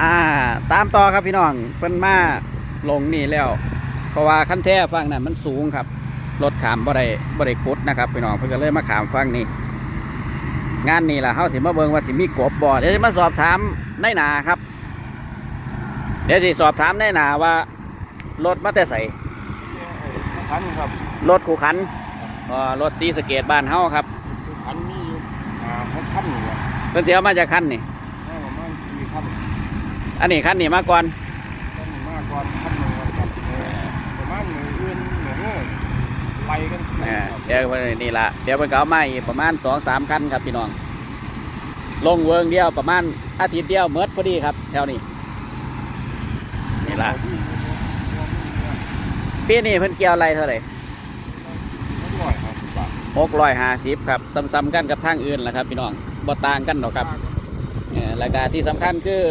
อ่า ตามต่อครับพี่น้องเพิ่นมาลงนี่แล้ว เพราะว่าขั้นแท้ฟังนั้นมันสูงครับรถขามบ่ได้บ่ได้ขุดนะครับพี่น้องเพิ่นก็เลยมาขามฟังนี่งานนี่ล่ะเฮาสิมาเบิ่งว่าสิมีกบบ่เดี๋ยวสิมาสอบถามนายหนาครับ เดี๋ยวสิสอบถามนายหนาว่ารถมาแต่ไสคันครับรถคู่ขันเอ่อรถสีสะเกตบ้านเฮาครับคันมีอยู่อ่าหกคันอยู่อะเพิ่นสิเอามาจากคันนี่แม่ประมาณสี่คัน อันนี้คันนี้มาก่อนคันหนึ่งมากกว่าคันหนึ่งวันครับเออประมาณหนึ่งอื่นหนึ่งเออไปกันเออเดี๋ยวเพิ่นนี่ล่ะเดี๋ยวเพิ่นก็เอามาอีกประมาณสองสามคันครับพี่น้อง ลงเวิงเดียวประมาณอาทิตย์เดียวเมิดพอดีครับแถวนี้นี่ล่ะปีนี้เพิ่นเกี่ยวอะไรเท่าไหร่ร้อยครับบาทหกร้อยห้าสิบครับซ้ำๆกันกับทางอื่นแหละครับ พี่น้องบ่ต่างกันหรอกครับเออราคาที่สำคัญคือ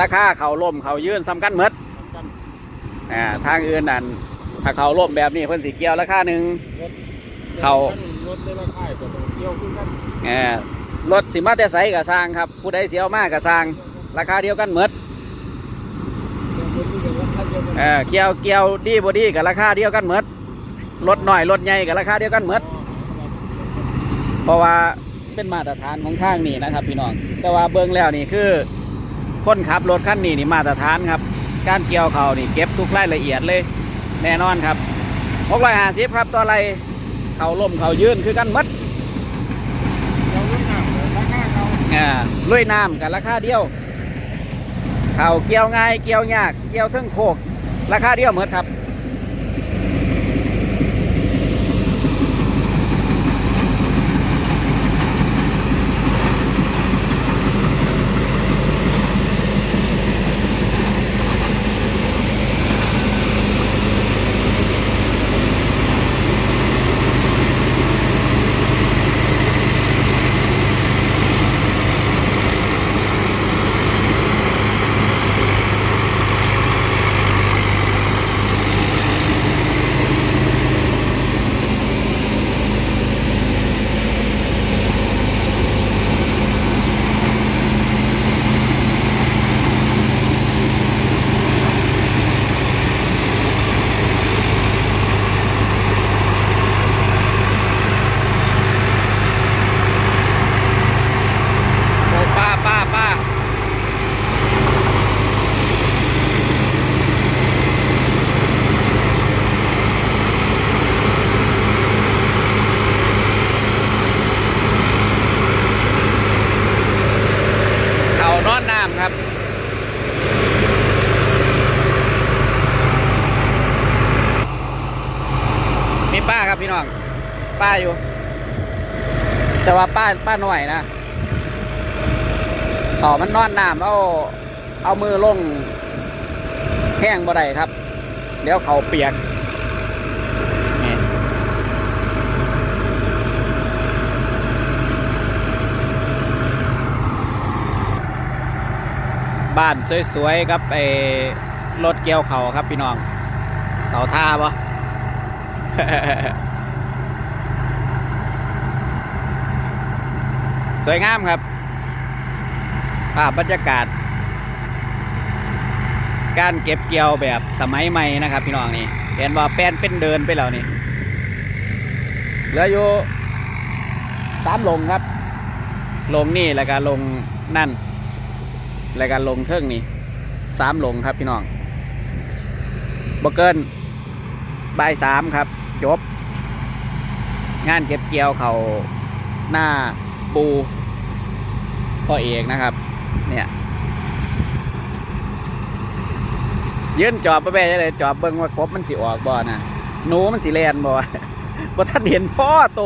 ราคาเขาล่มเขายื่นสำคัญเมดกันอ่าทางอื่นนั่นถ้าเขาล่มแบบนี้เพิ่นสิเกี่ยวราคาหนึ่งเขารถได้ราคาแต่ต้องเที่ยวขึ้นกันเออรถสิมาแต่ไสกับสร้างครับ ผู้ใดเสียวมากกับสร้าง ราคาเดียวกันเมดเดี๋ยวรถที่เป็นรถคันเดียวกันเออเกี่ยวเกี่ยวดีบ่ดีกับราคาเดียวกันเมดรถหน่อยรถใหญ่กับราคาเดียวกันเมดเพราะว่าเป็นมาตรฐานของทางนี่นะครับ พี่น้องแต่ว่าเบื้องแล้วนี่คือ คนขับรถคันนี้นี่มาตรฐานครับ การเกี่ยวเขานี่เก็บทุกรายละเอียดเลย แน่นอนครับหกร้อยห้าสิบครับตัวอะไรเขาล่มเขายืนคือกันหมัดเดี๋ยวรุ่นหน้าเดี๋ยวราคาเขาอ่าลุยน้ำกันราคาเดียว เขาเกี่ยวง่ายเกี่ยวยาก เกี่ยวเทึ่งโคก ราคาเดียวเหมือนครับ โอ้ป้าป้าป้าเขานอนน้ำครับ มีป้าครับพี่ น้องป้าอยู่ แต่ว่าป้าป้าหน่อยนะต่อมันนอนน้ำเอาเอามือลงแห้งบ่ได้ครับ เดี๋ยวเขาเปียกบ้านสวยๆครับไอ้รถเกี่ยวเขาครับพี่น้องเขาท่าปะ สวยงามครับภาพบรรยากาศ การเก็บเกี่ยวแบบสมัยใหม่นะครับ พี่น้องนี่เห็นว่าแป้นเป็นเดินไปแล้วนี่เหลืออยู่สามลงครับ ลงนี่แล้วก็ลงนั่น แล้วก็ลงเทิงนี่สามลงครับพี่น้องบเกินบ่ายสามครับ จบ งานเก็บเกี่ยวเขาหน้า ปูพ่อเอกนะครับ เนี่ยยืนจอบไปไปเลยจอบเบิ้งว่ากบมันสิออกบ่อนะหนูมันสิแลนบ่บ่ท่านเห็นพ่อโต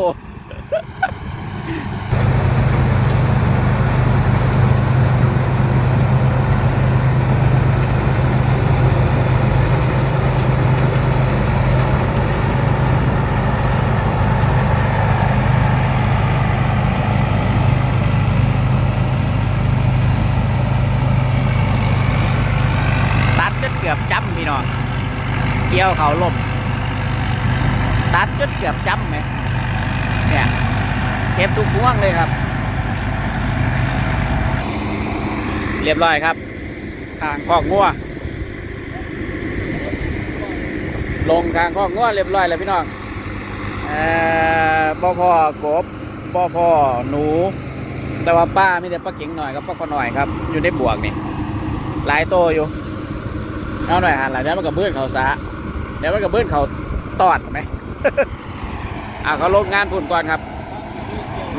ตัดจนเกือบจ้ำพี่น้อง เกี่ย วเขาล่มตัดจนเกือบจ้ำไหมเนี่ยเก็บทุกพวงเลยครับ เรียบร้อยครับ ทางคองัวลงทางคองัวเรียบร้อยแล้วพี่น้องเอ่อบ่พอกบบ่พอหนู แต่ว่าป้ามีแต่ปลาเข็งหน่อยกับปลาคอหน่อยครับ อยู่ในบวกนี่หลายโตอยู่เอาหน่อยหันหลายเดี๋ยวมันกับเบื้อนเขาซะ เดี๋ยวมันกับเบื้อนเขาตอดไหมอะเขาลงงานพุ่นก่อนครับ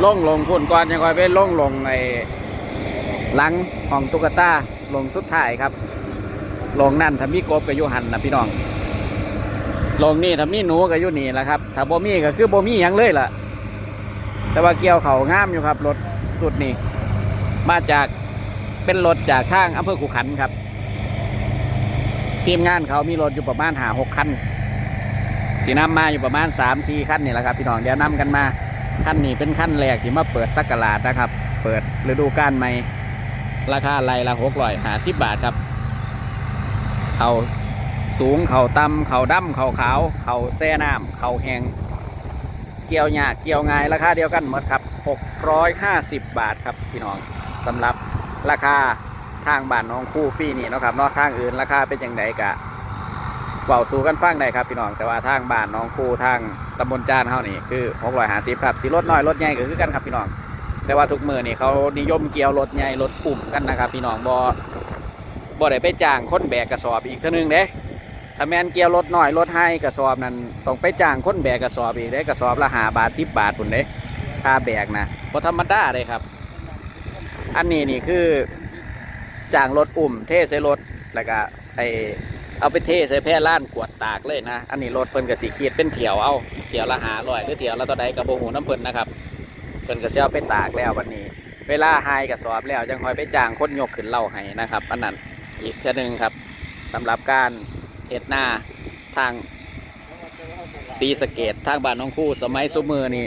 ลงลงพุ่นก่อนยังคอยไปลงลงในหลังห้องตุ๊กตาลงสุดท้ายครับลงนั่นถ้ามีกบกับยุหันนะพี่น้องลงนี่ถ้ามีหนูกับยุนี่แหละครับถ้าบ่มีก็คือบ่มีหยังเลยล่ะ แต่ว่าเกี่ยวเขาง่ามอยู่ครับรถสุดนี่มาจากเป็นรถจากทางอำเภอขุขันครับ ทีมงานเขามีรถอยู่ประมาณหาหกคันสีน้ำมาอยู่ประมาณสามสี่คันนี่แหละครับพี่น้องเดี๋ยวนำกันมาคันนี้เป็นคันแรกที่มาเปิดสักการาดนะครับ เปิดฤดูกาลใหม่ราคาไร่ละหกร้อยหาสิบบาทครับ เขาสูงเขาต่ำเขาดำเขาขาว เขาแซ่น้ำเขาแหงเกี่ยวหยาเกี่ยวง่ายราคาเดียวกันหมดครับ650บาทครับพี่น้องสำหรับราคา ทางบ้านน้องคู่ปีนี้เนาะครับนอกทางอื่นราคาเป็นอย่างไรกะเบาสู่กันฟังได้ครับพี่น้องแต่ว่าทางบ้านน้องคู่ทางตำบลจานเฮานี่คือ650ครับสิรถน้อยรถใหญ่ก็คือกันครับพี่น้อง แต่ว่าทุกมือนี่เขานิยมเกี่ยวรถใหญ่รถปุ่มกันนะครับพี่น้องบอบ่ได้ไปจ้างคนแบกกระสอบอีกเท่านึงเด้ถ้าแมนเกี่ยวรถน้อยรถให้กระสอบนั้นต้องไปจ้างคนแบกกระสอบอีกเด้กระสอบละหาบาทสิบบาทปุ่นเด้ค่าแบกนะบ่ธรรมดาเลยครับ อันนี้นี่คือ จ้างรถอุ่มเทใส่รถแล้วก็ไอเอาไปเทใส่แพร่ล้านกวดตากเลยนะ อันนี้รถเพิ่นกับสีเขียดเป็นเถียวเอาเถียวละหาร้อยหรือเถียวละต่อใดกับโบหูน้ำเพิ่นนะครับเพิ่นก็สิเช้าไปตากแล้ววันนี้ เวลาหายกับสอบแล้วจังคอยไปจ้างคนยกขึ้นเล่าให้นะครับ อันนั้นอีกเท่านึงครับสำหรับการเฮ็ดหน้าทางสีสเกตทางบ้านน้องคู่สมัยสุมือนี่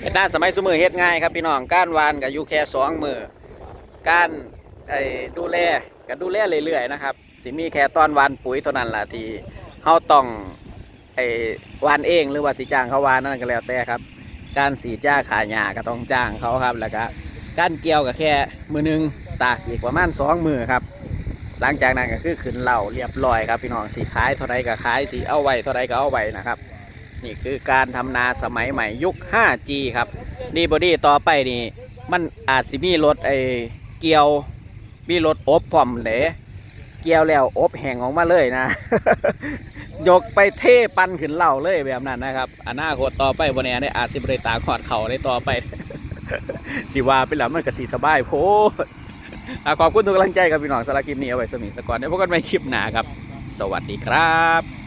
เฮ็ดหน้าสมัยสุมือเฮ็ดง่ายครับพี่น้องการวานกับยูแค่สองมือการ ไอ้ดูแลก็ดูแลเรื่อยๆนะครับสิมีแค่ตอนวานปุ๋ยเท่านั้นล่ะที่เฮาต้องไอ้วานเองหรือว่าสิจ้างเขาวานนั่นก็แล้วแต่ครับ การสีดยาขาหญ้าก็ต้องจ้างเขาครับแล้วก็การเกี่ยวก็แค่มือหนึงตากอีกประมาณสองมือครับ หลังจากนั้นก็คือขึ้นเหล่าเรียบร้อยครับพี่น้องสีขายเท่าไรก็ขายสีเอาไว้เท่าไรก็เอาไว้นะครับ นี่คือการทำนาสมัยใหม่ยุค 5G ครับดีบอดี้ต่อไปนี่มันอาจสิมีรถไอเกี่ยว มีรถอบพร้อมเหลเกี่ยวแล้วอบแห้งออกมาเลยนะ ยกไปเทปันขึ้นเหล่าเลยแบบนั้นนะครับอนาคตต่อไปวันนี้ได้อาจสิบริตาขอดเขาได้ต่อไป สิว่าไปแล้วมันก็สีสบายโพดอะขอบคุณทุกกำลังใจกับพี่น้องสารคลิปนี้เอาไว้สมิงสกอนเดี๋ยวพบกันใหม่คลิปหน้าครับ สวัสดีครับ